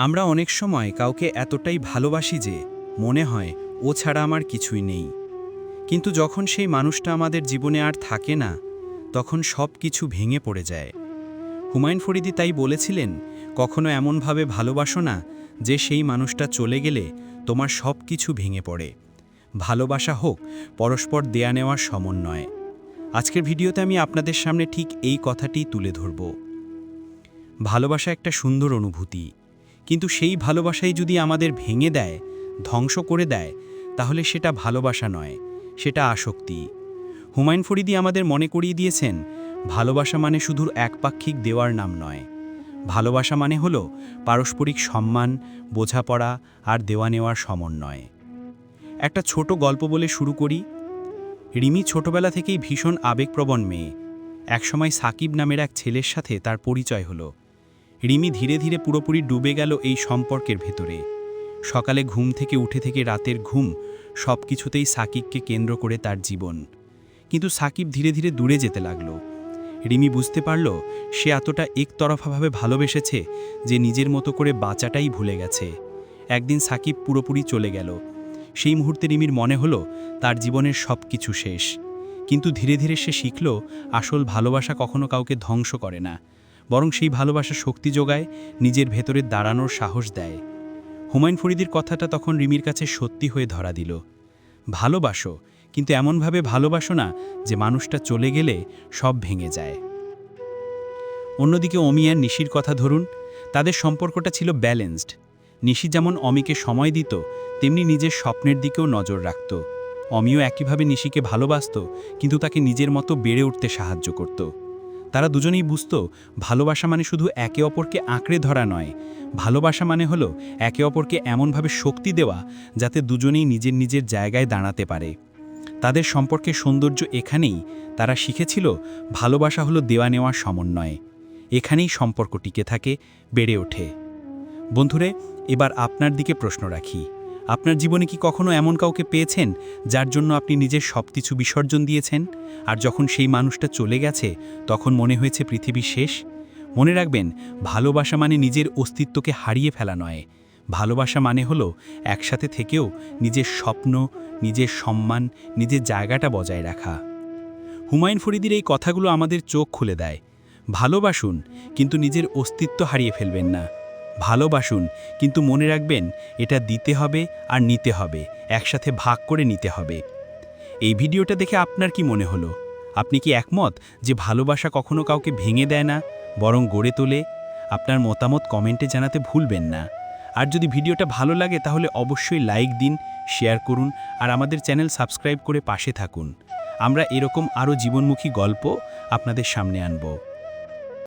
আমরা অনেক সময় কাউকে এতটাই ভালোবাসি যে মনে হয় ও ছাড়া আমার কিছুই নেই। কিন্তু যখন সেই মানুষটা আমাদের জীবনে আর থাকে না, তখন সব কিছু ভেঙে পড়ে যায়। হুমায়ুন ফরিদি তাই বলেছিলেন, কখনো এমনভাবে ভালোবাসো না যে সেই মানুষটা চলে গেলে তোমার সব কিছু ভেঙে পড়ে। ভালোবাসা হোক, পরস্পর দেয়া নেওয়ার সমন্বয়। আজকের ভিডিওতে আমি আপনাদের সামনে ঠিক এই কথাটিই তুলে ধরব। ভালোবাসা একটা সুন্দর অনুভূতি। কিন্তু সেই ভালোবাসাই যদি আমাদের ভেঙে দেয়, ধ্বংস করে দেয়, তাহলে সেটা ভালোবাসা নয়, সেটা আসক্তি। হুমায়ুন ফরিদি আমাদের মনে করিয়ে দিয়েছেন, ভালোবাসা মানে শুধু একপাক্ষিক দেওয়ার নাম নয়। ভালোবাসা মানে হল পারস্পরিক সম্মান, বোঝাপড়া আর দেওয়া নেওয়ার সমন্বয়। একটা ছোট গল্প বলে শুরু করি। রিমি ছোটবেলা থেকেই ভীষণ আবেগপ্রবণ মেয়ে। একসময় সাকিব নামের এক ছেলের সাথে তার পরিচয় হলো। রিমি ধীরে ধীরে পুরোপুরি ডুবে গেল এই সম্পর্কের ভেতরে। সকালে ঘুম থেকে উঠে থেকে রাতের ঘুম সব কিছুতেই সাকিবকে কেন্দ্র করে তার জীবন। কিন্তু সাকিব ধীরে ধীরে দূরে যেতে লাগল। রিমি বুঝতে পারল, সে এতটা একতরফাভাবে ভালোবেসেছে যে নিজের মতো করে বাঁচাটাই ভুলে গেছে। একদিন সাকিব পুরোপুরি চলে গেল। সেই মুহূর্তে রিমির মনে হলো, তার জীবনের সব কিছু শেষ। কিন্তু ধীরে ধীরে সে শিখল, আসল ভালোবাসা কখনো কাউকে ধ্বংস করে না। বরং সেই ভালোবাসা শক্তি যোগায়, নিজের ভেতরে দাঁড়ানোর সাহস দেয়। হুমায়ুন ফরিদির কথাটা তখন রিমির কাছে সত্যি হয়ে ধরা দিল। ভালোবাসো, কিন্তু এমনভাবে ভালোবাসো না যে মানুষটা চলে গেলে সব ভেঙে যায়। অন্যদিকে অমি আর নিশির কথা ধরুন, তাদের সম্পর্কটা ছিল ব্যালেন্সড। নিশি যেমন অমিকে সময় দিত, তেমনি নিজের স্বপ্নের দিকেও নজর রাখত। অমিও একইভাবে নিশিকে ভালোবাসত, কিন্তু তাকে নিজের মতো বেড়ে উঠতে সাহায্য করত। তারা দুজনেই বুঝত, ভালোবাসা মানে শুধু একে অপরকে আঁকড়ে ধরা নয়। ভালোবাসা মানে হলো একে অপরকে এমনভাবে শক্তি দেওয়া যাতে দুজনেই নিজের নিজের জায়গায় দাঁড়াতে পারে। তাদের সম্পর্কের সৌন্দর্য এখানেই তারা শিখেছিল, ভালোবাসা হলো দেওয়া নেওয়ার সমন্বয়। এখানেই সম্পর্ক টিকে থাকে, বেড়ে ওঠে। বন্ধুরে, এবার আপনার দিকে প্রশ্ন রাখি। আপনার জীবনে কি কখনো এমন কাউকে পেয়েছেন যার জন্য আপনি নিজের সব কিছু বিসর্জন দিয়েছেন? আর যখন সেই মানুষটা চলে গেছে, তখন মনে হয়েছে পৃথিবী শেষ? মনে রাখবেন, ভালোবাসা মানে নিজের অস্তিত্বকে হারিয়ে ফেলা নয়। ভালোবাসা মানে হলো একসাথে থেকেও নিজের স্বপ্ন, নিজের সম্মান, নিজের জায়গাটা বজায় রাখা। হুমায়ুন ফরিদির এই কথাগুলো আমাদের চোখ খুলে দেয়। ভালোবাসুন, কিন্তু নিজের অস্তিত্ব হারিয়ে ফেলবেন না। ভালোবাসুন, কিন্তু মনে রাখবেন, এটা দিতে হবে আর নিতে হবে, একসাথে ভাগ করে নিতে হবে। এই ভিডিওটা দেখে আপনার কি মনে হলো? আপনি কি একমত যে ভালোবাসা কখনো কাউকে ভেঙে দেয় না, বরং গড়ে তোলে? আপনার মতামত কমেন্টে জানাতে ভুলবেন না। আর যদি ভিডিওটা ভালো লাগে, তাহলে অবশ্যই লাইক দিন, শেয়ার করুন, আর আমাদের চ্যানেল সাবস্ক্রাইব করে পাশে থাকুন। আমরা এরকম আরও জীবনমুখী গল্প আপনাদের সামনে আনব।